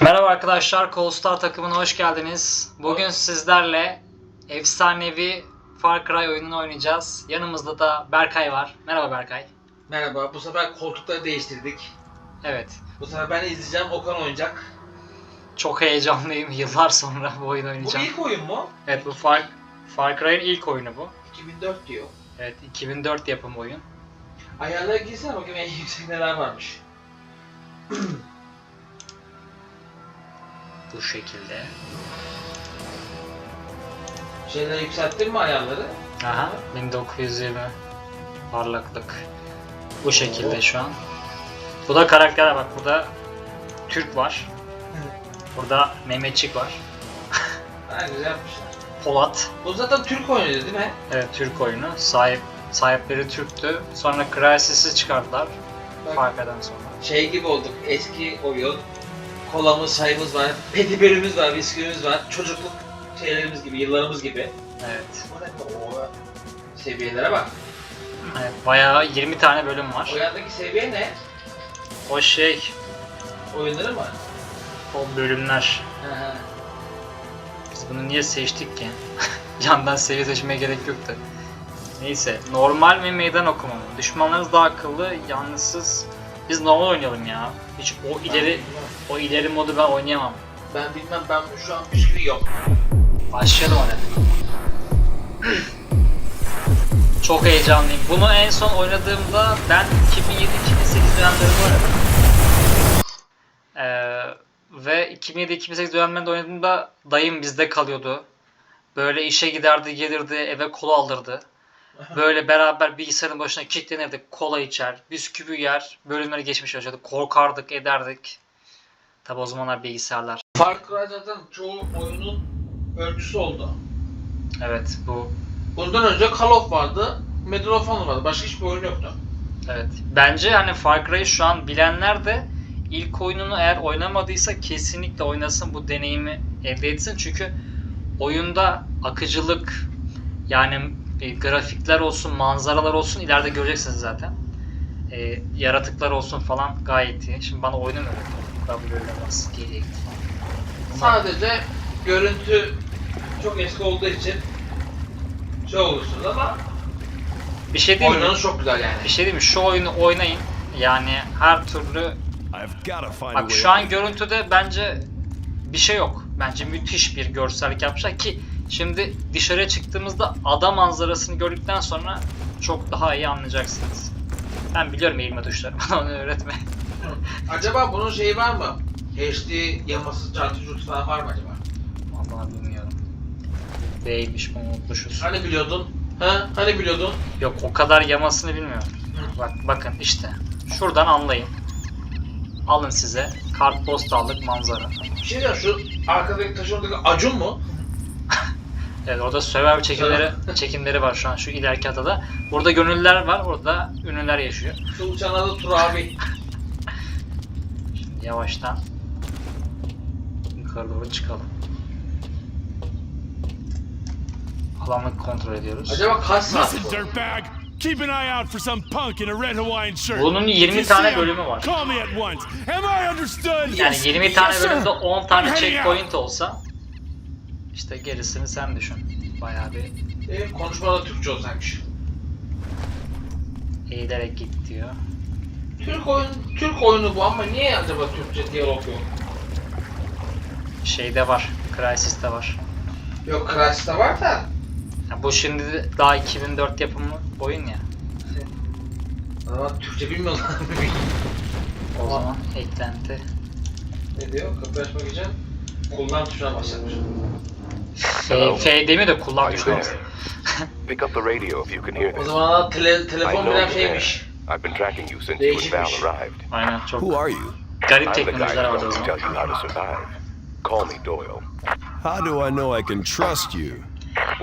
Merhaba arkadaşlar, Cold takımına hoş geldiniz. Bugün sizlerle efsanevi Far Cry oyununu oynayacağız. Yanımızda da Berkay var. Merhaba Berkay. Merhaba, bu sefer koltukları değiştirdik. Evet, Bu sefer ben izleyeceğim, Okan oynayacak. çok heyecanlıyım. Yıllar sonra bu oyunu Bu oynayacağım. ilk oyun mu? Evet, bu Far, Far Cry'in ilk oyunu bu. 2004 diyor. Evet, 2004 yapım oyun. Ayarlara girsene bakayım en yüksek neler varmış. Bu şekilde. Şeyleri yükselttin mi ayarları? Aha, 1920 parlaklık. Bu şekilde şu an. Bu da karakter bak burada Türk var. Burada Mehmetçik var. Ha güzel yapmışlar. Polat. Bu zaten Türk oyunu değil mi? Evet Türk oyunu. Sahip sahipleri Türktü. Sonra Crysis'i çıkardılar. Bak, Farkadan sonra. şey gibi olduk, eski oyun. Kolamız, çayımız var, petibörümüz var, bisküvimiz var. Çocukluk şeylerimiz gibi, yıllarımız gibi. Evet. Bu ne? Oo. Seviyelere bak. evet. Bayağı 20 tane bölüm O var. yandaki seviye ne? O şey, Oyunları mı? o bölümler. Hı hı. Biz bunu niye seçtik ki? Yandan seviye seçmeye gerek yoktu. Neyse, normal ve meydan okuma mı? Düşmanlarınız daha akıllı, yalnızsız. Biz normal oynayalım ya. Hiç o ileri o ileri modu ben oynayamam. Ben bilmem ben şu an bisküvi yok. Başlayalım hadi. Çok heyecanlıyım. Bunu en son oynadığımda ben 2007-2008 dönemleri bu arada. Ee, ve 2007-2008 dönemlerinde oynadığımda dayım bizde kalıyordu. Böyle işe giderdi, gelirdi, eve kola alırdı. Böyle beraber bilgisayarın başına kilitlenirdik, kola içer, bisküvi yer, bölümleri geçmiş yaşadık, korkardık, ederdik. Tabi o zamanlar bilgisayarlar. Far Cry zaten çoğu oyunun öncüsü oldu. Evet bu Bundan önce Call of vardı, Medal of Honor vardı. Başka hiçbir oyun yoktu. Evet. Bence hani Far Cry'ı şu an bilenler de ilk oyununu eğer oynamadıysa kesinlikle oynasın bu deneyimi elde etsin. Çünkü oyunda akıcılık yani e, grafikler olsun, manzaralar olsun ileride göreceksiniz zaten. E, yaratıklar olsun falan gayet iyi. Şimdi bana oyunu mu böyle nasıl geriye git falan. Bunlar- Sadece görüntü çok eski olduğu için şey olursunuz ama Bir şey değil mi? oynanış çok güzel yani. Bir şey değil mi? Şu oyunu oynayın. Yani her türlü Bak şu an görüntüde bence bir şey yok. Bence müthiş bir görsellik yapmışlar ki şimdi dışarıya çıktığımızda ada manzarasını gördükten sonra çok daha iyi anlayacaksınız. Ben biliyorum eğilme tuşları. Bana onu öğretme. Acaba bunun şeyi var mı? HD yaması, çarpı curtu falan var mı acaba? Vallahi bilmiyorum. Değilmiş bunu unutmuşuz. Hani biliyordun? Ha? Hani biliyordun? Yok o kadar yamasını bilmiyorum. Bak bakın işte. Şuradan anlayın. Alın size. Kartpostallık manzara. Bir şey diyeceğim şu arkadaki taşın oradaki acun mu? Evet orada Survivor çekimleri, çekimleri var şu an şu ileriki adada. Burada gönüllüler var, orada ünlüler yaşıyor. Şu uçan adı Tur abi. Şimdi yavaştan yukarı doğru çıkalım. Alanı kontrol ediyoruz. Acaba kaç saat Listen, bu? dirtbag. Keep an eye out for some punk in a red Hawaiian shirt. Bunun If 20 you tane him, bölümü var. Call me at once. Am I understood? Yani 20 tane sir. bölümde 10 tane heading checkpoint olsa işte gerisini sen düşün. Bayağı bir Benim konuşmada Türkçe olsaymış. eğilerek git diyor. Türk oyun, Türk oyunu bu ama niye acaba Türkçe diyalog yok? Şeyde var, Crysis'te var. Yok Crash'ta var da. Ya bu şimdi daha 2004 yapımı oyun ya. Ama Türkçe bilmiyorlar. O zaman eklenti. ne diyor? Kapıyı açmak için kullan tuşuna basılmış. F, F demi de kullan Are you düşünmez. there? Pick up the radio if you can hear O this. zaman da tele, I telefon there. şeymiş. I've been tracking you since you and Val arrived. Aynen çok Who are you? garip I'm the guy teknolojiler vardı o zaman. tell you how to survive. Call me Doyle. How do I know I can trust you?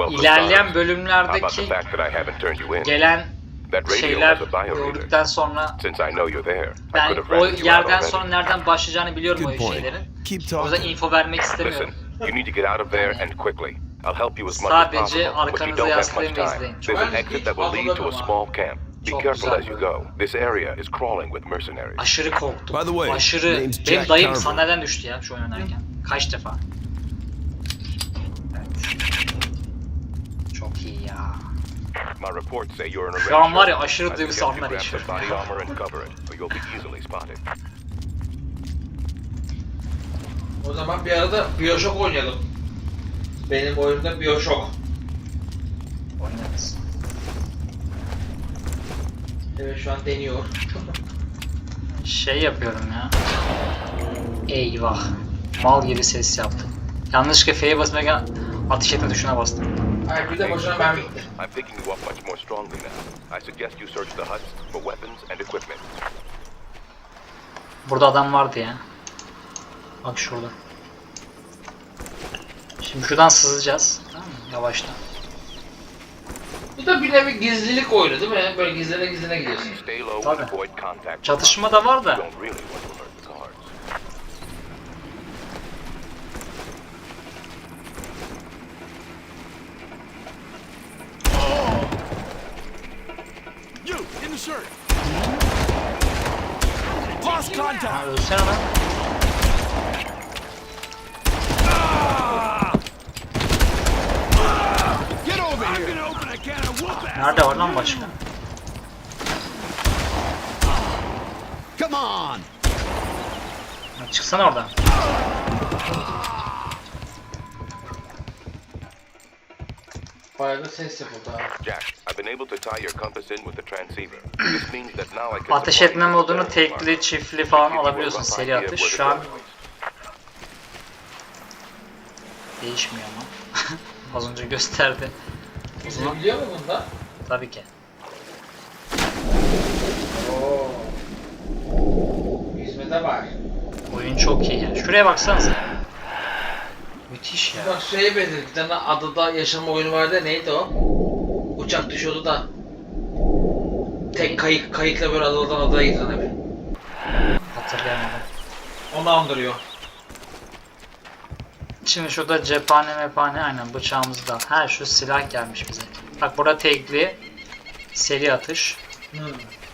İlerleyen starters, how about the bölümlerdeki fact that I haven't turned you in? gelen That radio şeyler gördükten sonra Since I know you're there, I ben could have o yerden sonra nereden başlayacağını biliyorum o Good point. şeylerin. Keep O yüzden talking. info vermek istemiyorum. Listen, you need to get out of there and quickly. I'll help you as much as possible, but you don't have much time. There's an exit that will lead to a small camp. Be careful as you go. This area is crawling with mercenaries. Aşırı korktum. By the way, Aşırı. Benim dayım sandalyeden düştü ya şu oyun oynarken. Kaç defa. Çok iyi ya. My reports say you're in a Şu an var ya shirt. aşırı I duygusal suggest you anlar grab some yaşıyorum. O zaman bir arada Bioshock oynayalım. Benim oyunumda Bioshock. Oynarız. Evet şu an deniyor. Şey yapıyorum ya. Eyvah. Mal gibi ses yaptım. Yanlışlıkla F'ye basmaya ateş etme tuşuna bastım. Bir de boşuna. I'm picking you up much more strongly now. I suggest you search the huts for weapons and equipment. Burada adam vardı ya. Bak şurada. Şimdi şuradan sızacağız. Tamam mı? Yavaştan. Bu da bir nevi gizlilik oyunu değil mi? Böyle gizlene gizlene gidiyorsun. Tabii. Çatışma da var da. don't really want Nerede var lan başka? Come on. Çıksana oradan. Bayağı da ses yapıldı. Jack, I've been able to tie your compass in with the transceiver. This means that now I can Ateş etme modunu tekli, çiftli falan alabiliyorsun seri atış. Şu an değişmiyor ama. Az önce gösterdi. O zaman Yüzebiliyor mu bunda? Tabii ki. Oo. Hizmete var. Oyun çok iyi ya. Şuraya baksanıza. Müthiş ya. Bak şeye benziyor. Bir tane adada yaşama oyunu vardı ya, neydi o? Uçak düşüyordu da. Tek kayık, kayıkla böyle adadan adaya gidilen abi. Hatırlayamadım. Onu andırıyor. Şimdi şurada cephane mephane aynen bıçağımız da. Ha şu silah gelmiş bize. Bak burada tekli seri atış Hmm.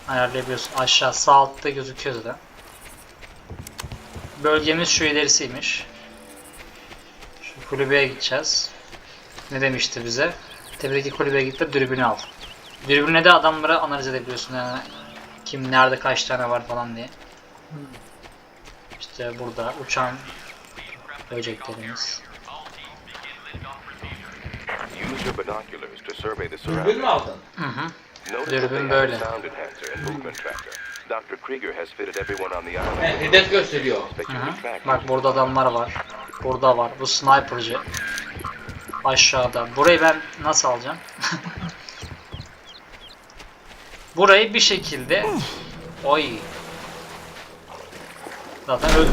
ayarlayabiliyorsun. Aşağı sağ altta gözüküyor zaten. Bölgemiz şu ilerisiymiş. Şu kulübeye gideceğiz. Ne demişti bize? Tepedeki kulübeye git de dürbünü al. Dürbünle de adamları analiz edebiliyorsun yani kim nerede kaç tane var falan diye. İşte burada uçan böceklerimiz. Use your binoculars to survey the Dürbün mü surroundings. aldın? Hı hı. Notice Dürbün that they have böyle. a sound enhancer and movement tracker. Dr. Krieger has fitted everyone on the island. He, hedef gösteriyor. Hı you hı. Bak burada adamlar var. Burada var. Bu sniper'cı. Aşağıda. Burayı ben nasıl alacağım? Burayı bir şekilde Oy. Zaten öldük.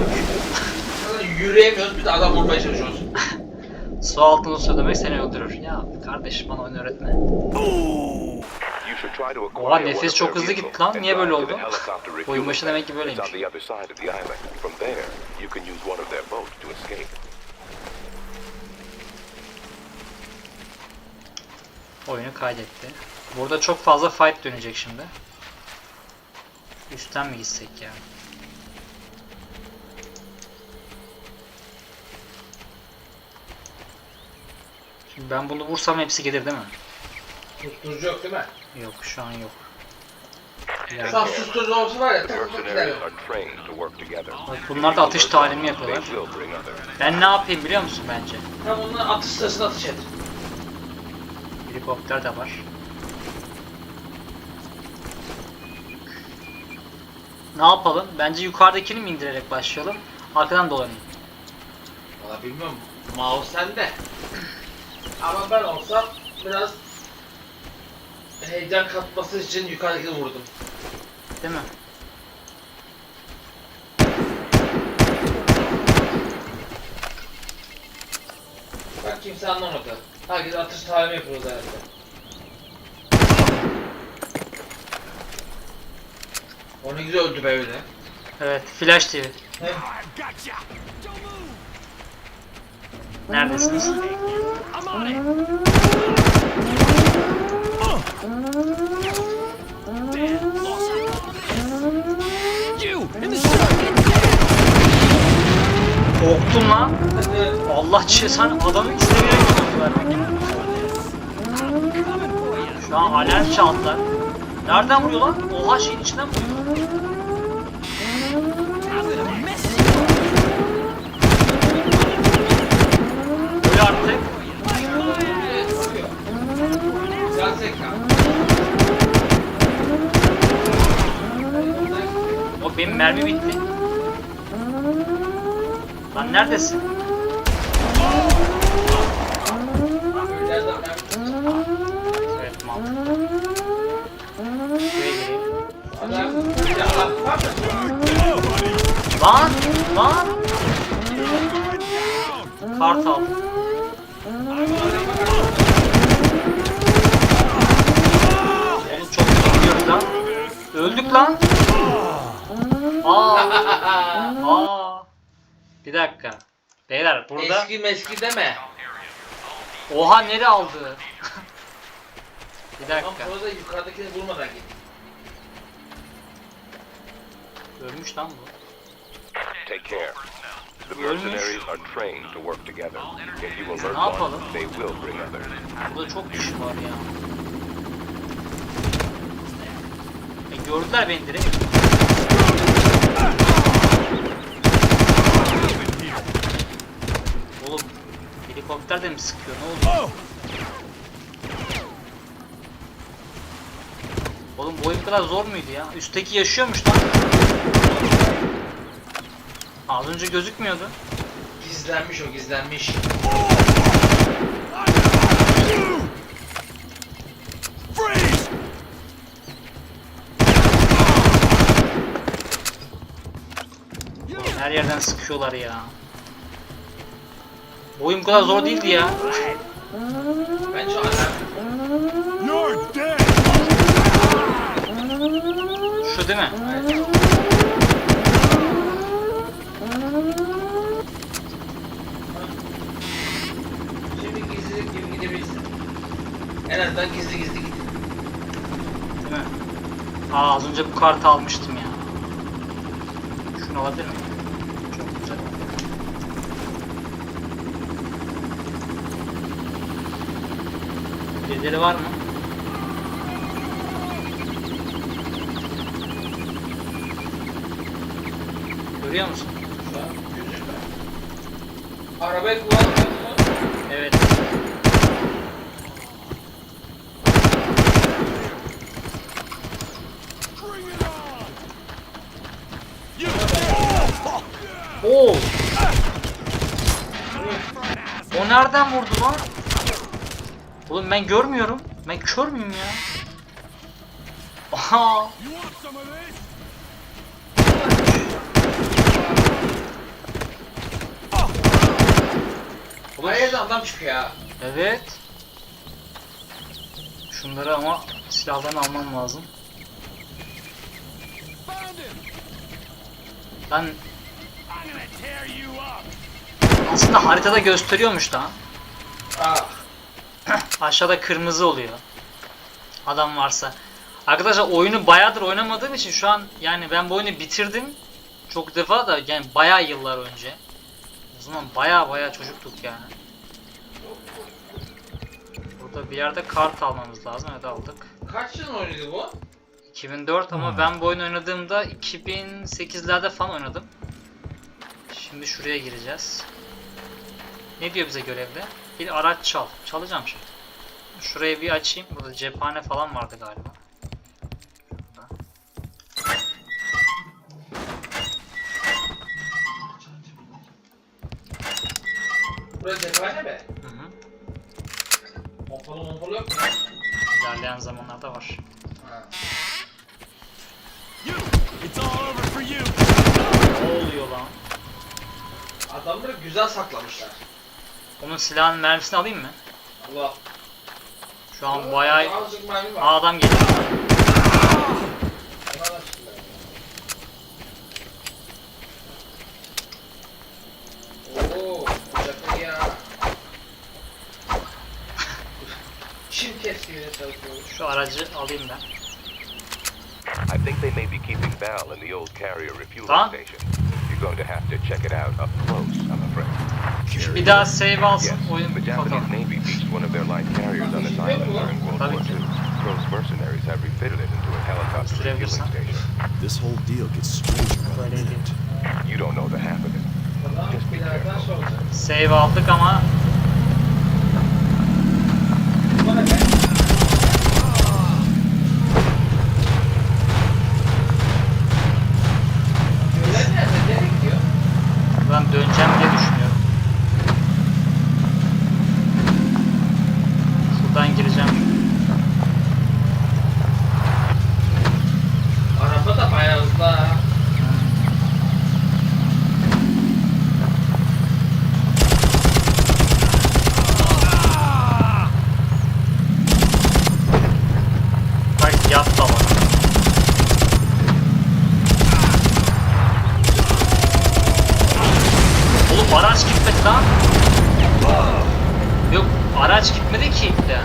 Bir de adam vurmaya çalışıyoruz. Su altında su demek seni öldürür. Ya kardeş bana oyun öğretme. Oha, nefes çok hızlı gitti lan. Niye böyle oldu? Oyun başı demek ki böyleymiş. Oyunu kaydetti. Burada çok fazla fight dönecek şimdi. Üstten mi gitsek ya? Şimdi ben bunu vursam hepsi gelir değil mi? Susturucu yok değil mi? Yok şu an yok. Sen susturucu olsa var ya The tak tak gider. Bak bunlar da atış talimi yapıyorlar. Ben ne yapayım biliyor musun bence? Tam onların atış sırasında atış et. Helikopter de var. Ne yapalım? Bence yukarıdakini mi indirerek başlayalım? Arkadan dolanayım. Valla bilmiyorum. Mouse sende. Ama ben olsam biraz heyecan katması için yukarıdakini vurdum. Değil mi? Bak kimse anlamadı. Herkes atış talimi yapıyoruz herhalde. O ne güzel öldü be öyle. Evet, Flash TV. Neredesiniz? İt. Korktum lan. Allah çesen adamı istemeye götürdüler. Şu an alarm çaldılar. Nereden vuruyor lan? Oha şeyin içinden vuruyor. Öyle artık. Güzel zeka. O benim mermi bitti. Lan neredesin? Lan! Lan! Kart aldım. Oğlum çok gidiyoruz lan. Öldük lan. Aa! Aa! Bir dakika. Beyler burada... Eski meski deme. Oha nere aldı? Bir Tamam dakika. burada yukarıdakini vurmadan git. Ölmüş lan bu. Take care. The mercenaries are trained to work together. If you alert Ne yapalım? one, they will bring others. Burada çok kişi var ya. E gördüler beni direkt. Oğlum helikopter de mi sıkıyor? Ne oldu? Oğlum bu oyun kadar zor muydu ya? Üstteki yaşıyormuş lan. Az önce gözükmüyordu. Gizlenmiş o gizlenmiş. Her yerden sıkıyorlar ya. Bu oyun bu kadar zor değildi ya. Bence alarm. You're dead! Şu değil mi? Şimdi gizli gibi gidebilirsin. En azından gizli gizli git. Değil mi? Aa az önce bu kartı almıştım ya. Şunu alabilir miyim? Çok güzel. Birileri var mı? Görüyor musun? Arabayı kullanmıyor musun? Evet. Oo! O nereden vurdu lan? Oğlum ben görmüyorum. Ben kör müyüm ya? Aha! Her yerden adam çıkıyor ya. Evet. Şunları ama silahlarını almam lazım. Ben aslında haritada gösteriyormuş da. Aşağıda kırmızı oluyor. Adam varsa. Arkadaşlar oyunu bayağıdır oynamadığım için şu an yani ben bu oyunu bitirdim. Çok defa da yani bayağı yıllar önce. O zaman bayağı bayağı çocuktuk yani. Burada bir yerde kart almamız lazım. Evet aldık. Kaç yıl oynadı bu? 2004 ama ben bu oyunu oynadığımda 2008'lerde falan oynadım. Şimdi şuraya gireceğiz. Ne diyor bize görevde? Bir araç çal. Çalacağım şimdi. Şurayı bir açayım. Burada cephane falan vardı galiba. Şurada. Burası cephane mi? Hı yok mu? İlerleyen zamanlarda var. Ha. You! It's all over for you! Ne oluyor lan? Adamları güzel saklamışlar. Onun silahın mermisini alayım mı? Allah. Şu an bayağı... Azıcık mermi var. Aa, adam geliyor. Ona da çıktılar. Oo, bıçaklı ya. Çim kes gibi de çalışıyor. Şu aracı alayım ben. think they may be keeping Val in the old carrier refueling Tamam. station. You're going to have to check it out up close, I'm afraid. Bir daha save alsın Yes, oyun the Japanese bakalım. Navy beached one of their light carriers on this island during World War. II. Those mercenaries have refitted it into a helicopter refueling station. This whole deal gets stranger by the Böyle minute. You don't know the half of it. Tamam, binalardan sonra. Save aldık ama araç gitmedi lan. Yok araç gitmedi ki ya.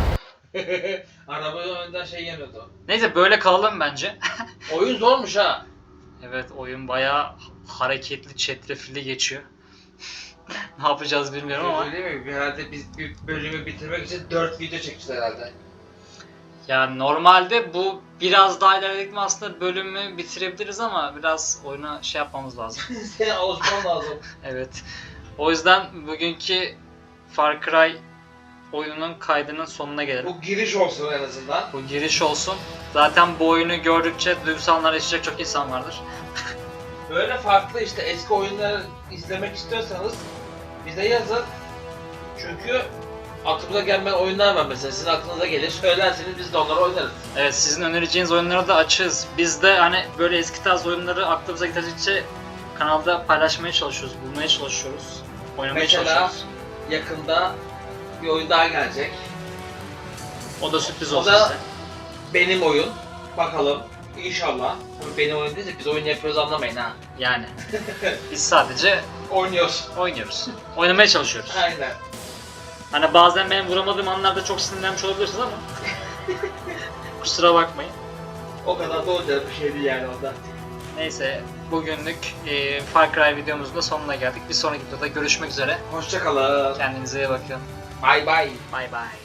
Araba önden şey yemedi o. Neyse böyle kalalım bence. Oyun zormuş ha. evet oyun bayağı hareketli, çetrefilli geçiyor. ne yapacağız bilmiyorum ama. Öyle mi? Herhalde biz bir bölümü bitirmek için 4 video çekmişler herhalde. Yani normalde bu biraz daha ilerledik mi aslında bölümü bitirebiliriz ama biraz oyuna şey yapmamız lazım. Senin alışman lazım. evet. O yüzden bugünkü Far Cry oyununun kaydının sonuna gelelim. Bu giriş olsun en azından. Bu giriş olsun. Zaten bu oyunu gördükçe duygusallar yaşayacak çok insan vardır. Böyle farklı işte eski oyunları izlemek istiyorsanız bize yazın. Çünkü aklımıza gelmeyen oyunlar var mesela sizin aklınıza gelir söylerseniz biz de onları oynarız. Evet sizin önereceğiniz oyunları da açığız. Biz de hani böyle eski tarz oyunları aklımıza getirdikçe kanalda paylaşmaya çalışıyoruz, bulmaya çalışıyoruz. Oynamaya Mesela- çalışıyoruz. Yakında bir oyun daha gelecek. O da sürpriz O olsun da- size. Benim oyun. Bakalım. İnşallah. Tabii benim oyun değil de biz oyun yapıyoruz anlamayın ha. Yani biz sadece Oynuyoruz. oynuyoruz. Oynamaya çalışıyoruz. Aynen. Hani bazen benim vuramadığım anlarda çok sinirlenmiş olabilirsiniz ama kusura bakmayın. O kadar da olacak bir şey değil yani ondan. Neyse bugünlük e, Far Cry videomuzun da sonuna geldik. Bir sonraki videoda görüşmek üzere. Hoşçakalın. Kendinize iyi bakın. Bye bye. Bay bay.